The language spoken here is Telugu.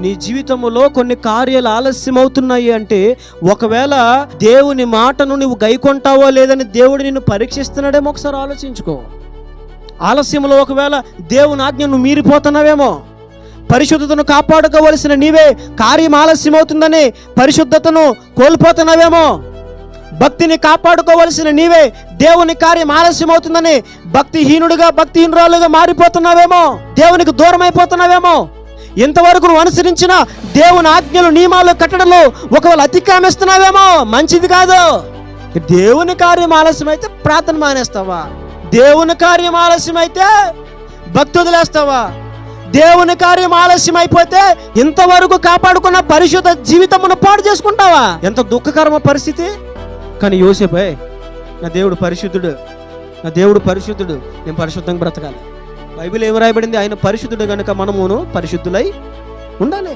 నీ జీవితంలో కొన్ని కార్యాలు ఆలస్యం అవుతున్నాయి అంటే ఒకవేళ దేవుని మాటను నువ్వు గైకొంటావో లేదని దేవుడు నిన్ను పరీక్షిస్తున్నాడేమో ఒకసారి ఆలోచించుకో. ఆలస్యంలో ఒకవేళ దేవుని ఆజ్ఞను మీరిపోతున్నావేమో పరిశుద్ధతను కాపాడుకోవలసిన నీవే కార్యం ఆలస్యం అవుతుందని పరిశుద్ధతను కోల్పోతున్నావేమో భక్తిని కాపాడుకోవలసిన నీవే దేవుని కార్యం ఆలస్యం అవుతుందని భక్తిహీనుడిగా భక్తిహీనురాలుగా మారిపోతున్నావేమో దేవునికి దూరం అయిపోతున్నావేమో ఇంతవరకు నువ్వు అనుసరించిన దేవుని ఆజ్ఞలు నియమాలు కట్టడలు ఒకవేళ అతిక్రమిస్తున్నావేమో మంచిది కాదు. దేవుని కార్యం ఆలస్యం అయితే ప్రార్థన మానేస్తావా? దేవుని కార్యం ఆలస్యం అయితే భక్తి వదిలేస్తావా? దేవుని కార్యం ఆలస్యం అయిపోతే ఇంతవరకు కాపాడుకున్న పరిశుద్ధ జీవితమును పాడు చేసుకుంటావా? ఎంత దుఃఖకరమ పరిస్థితి. కానీ యోసేపై నా దేవుడు పరిశుద్ధుడు. నా దేవుడు పరిశుద్ధుడు. నేను పరిశుద్ధంగా బ్రతకాలి. బైబిల్ ఏమి రాయబడింది? ఆయన పరిశుద్ధుడు కనుక మనమును పరిశుద్ధులై ఉండాలి.